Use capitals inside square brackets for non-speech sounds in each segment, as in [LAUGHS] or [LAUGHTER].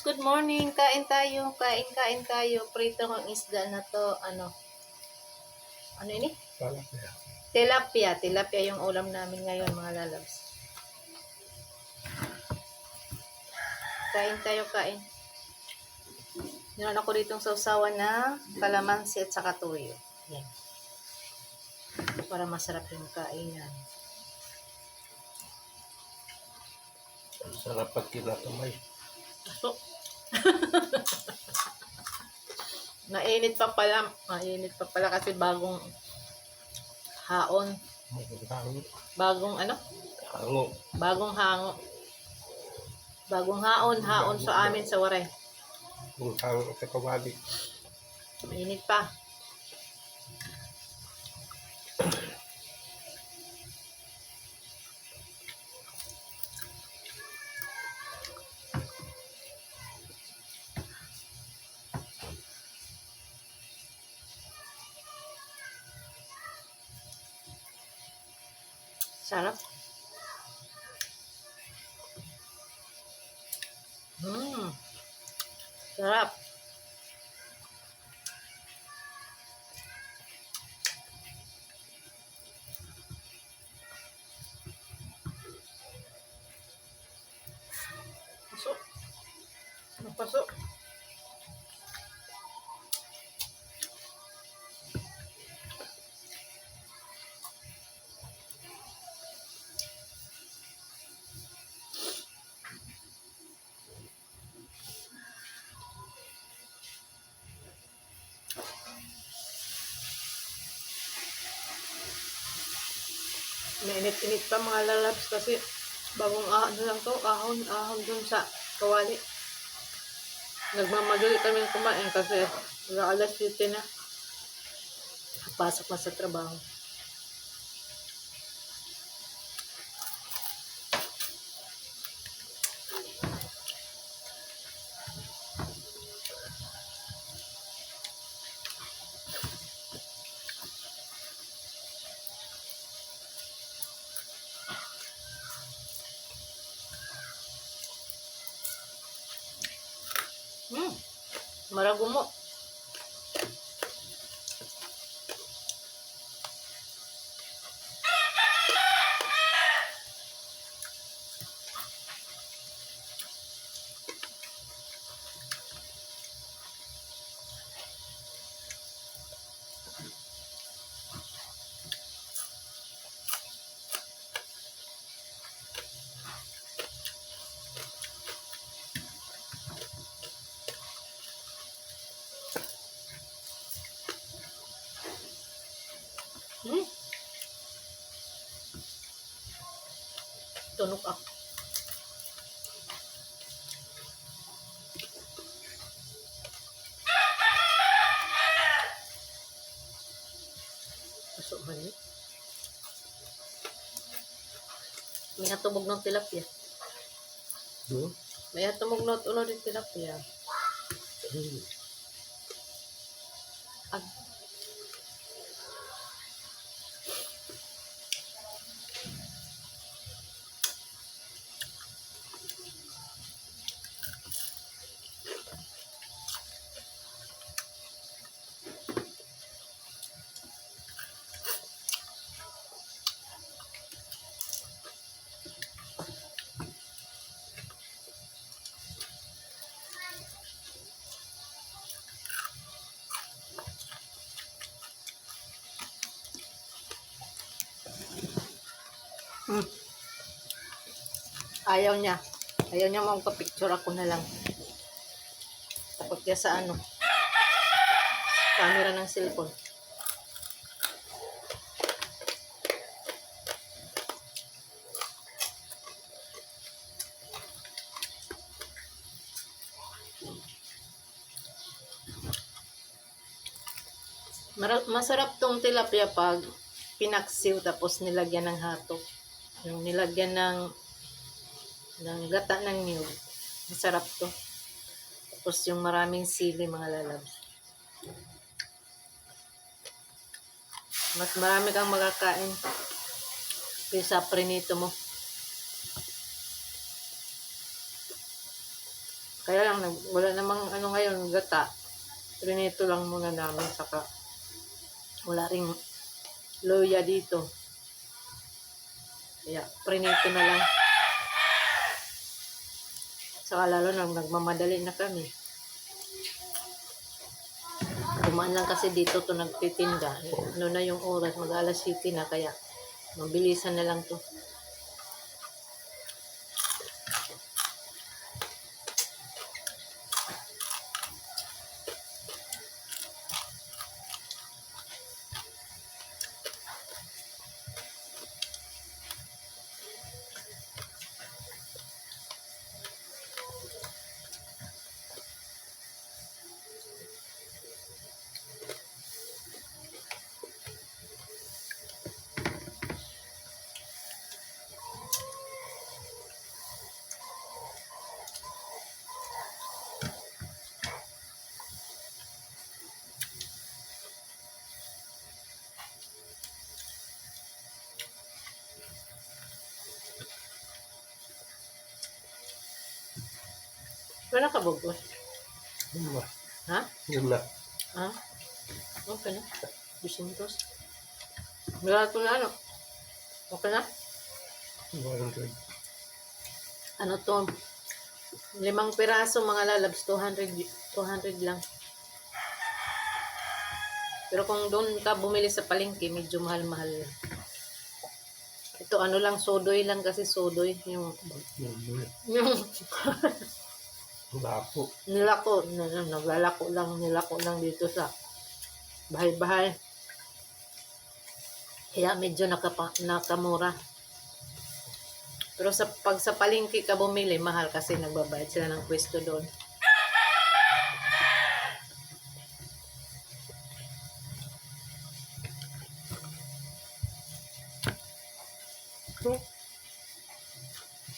lalabs, good morning. Kain tayo, kain, kain tayo. Prito ng isda na to. Ano? Ano ini? Wala kaya. Tilapia. Tilapia yung ulam namin ngayon, mga lalabs. Kain tayo, kain. Meron ako ditong sausawan na kalamansi at saka tuyo. Yan. Para masarap yung kainan. Sarap pag kinakamay. Aso. [LAUGHS] Nainit pa pala. Mainit pa pala kasi bagong haon. Bagong ano? hango. Bagong hango. Bagong haon. Haon sa amin sa Waray. Kung hango sa kawali. Mainit pa. Sarap. Mmm. Sarap. Pasok. Mainit-init pa mga lalabs kasi bagong ahon lang to, ahon, ahon dun sa kawali. Nagmamadali kami kumain kasi alas 7 na. Pasok na sa trabaho. Marago mo. Hmm. Tunog ako. Pasok ba niya? May hatubog ng tilapia. Hmm? May hatubog ng ulo ng tilapia. Hmm. Ag Ayaw niya. Ayaw niya magpa-picture ako na lang. Takot niya sa ano. Camera ng cellphone. Masarap tong tilapia pag pinaksiw tapos nilagyan ng hato. Yung nilagyan ng ng gata ng niyog. Masarap to. Tapos yung maraming sili mga lalabs. Mas marami kang makakain kaysa prinito mo. Kaya lang, wala namang ano ngayon, gata. Prinito lang muna namin, saka wala ring loya dito. Kaya, prinito na lang. Saka lalo na nagmamadali na kami. Kumaan lang kasi dito to nagtitinda. Ano na yung oras, mag alas 7 na kaya mabilisan na lang to. Wala ka bugos? Na. Ha? Na. Ha? Okay na. Bisintos. Wala ko na ano. Okay na? 100. Ano to? Limang piraso mga lalabs, 200, 200 lang. Pero kung doon ka bumili sa palengke, medyo mahal-mahal lang. Ito ano lang, sodoy lang kasi sodoy. Yung, Yun, yun. yung [LAUGHS] Lapo. nilako, na- na- naglalako lang, nilako lang dito sa bahay-bahay. Kaya medyo nakapa, nakamura. Pero sa pag sa palengke ka bumili, mahal kasi nagbabayad sila ng pwesto doon.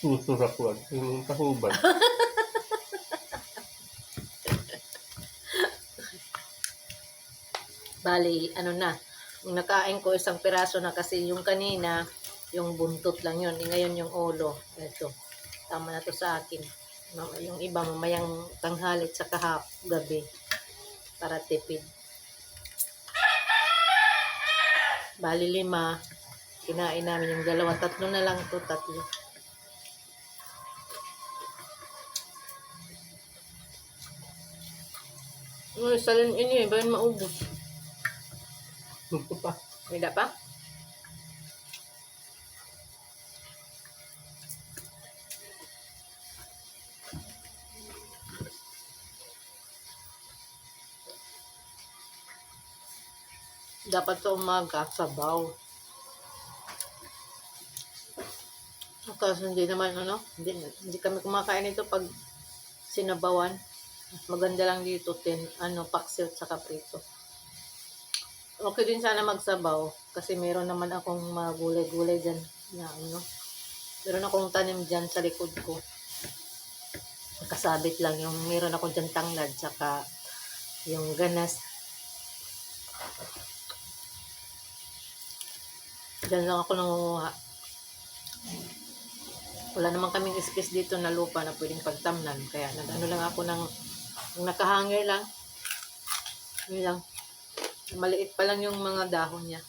Susurap wag. Yung tahuban. [LAUGHS] Bali, ano na, yung nakain ko isang piraso na kasi yung kanina, yung buntot lang yun. Eh, ngayon yung ulo. Ito, tama na to sa akin. Yung iba, mamayang tanghalit sa kahap, gabi. Para tipid. Bali lima, kinain namin yung dalawa. Tatlo na lang to, tatlo. Uy, salin ini, bayan maubos. Ito pa. Tidak pa? Dapat sa umaga, sabaw. Kasi hindi naman, ano, hindi, hindi kami kumakain ito pag sinabawan. Maganda lang dito, tin, ano, paksiw at saka prito. Okay din sana magsabaw kasi meron naman akong mga gulay-gulay dyan na ano. Meron akong tanim dyan sa likod ko. Nakasabit lang yung meron ako dyan tanglad saka yung ganas. Dyan lang ako nangunguha. Wala naman kaming space dito na lupa na pwedeng pagtamnan. Kaya nag-ano lang ako ng nakahangir lang. Yun lang. Maliit pa lang yung mga dahon niya.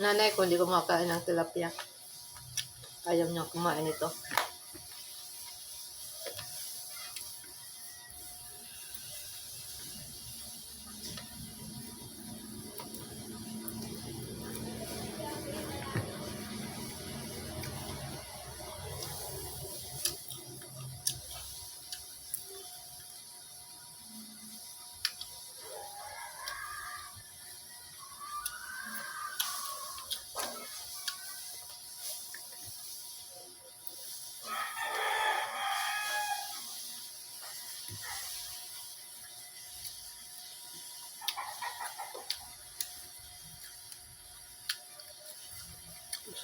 Nanay ko, hindi ko makakain ng tilapia. Ayaw niya kumain ito.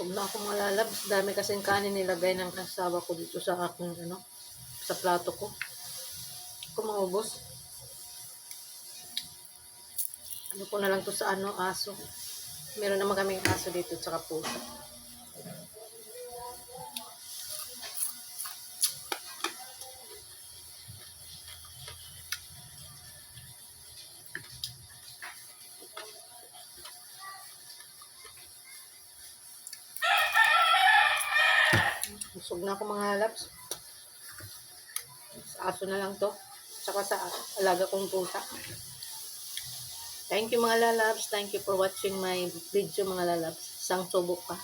Busog na ako mga lalabs. Dami kasing kanin nilagay ng asawa ko dito sa aking ano, sa plato ko. Ako maubos. Ano ko na lang to sa ano, aso. Meron naman kaming aso dito tsaka pusa. Busog na ako mga lalabs. Sa aso na lang to. Tsaka sa alaga kong pusa. Thank you mga lalabs. Thank you for watching my video mga lalabs. Isang subok pa.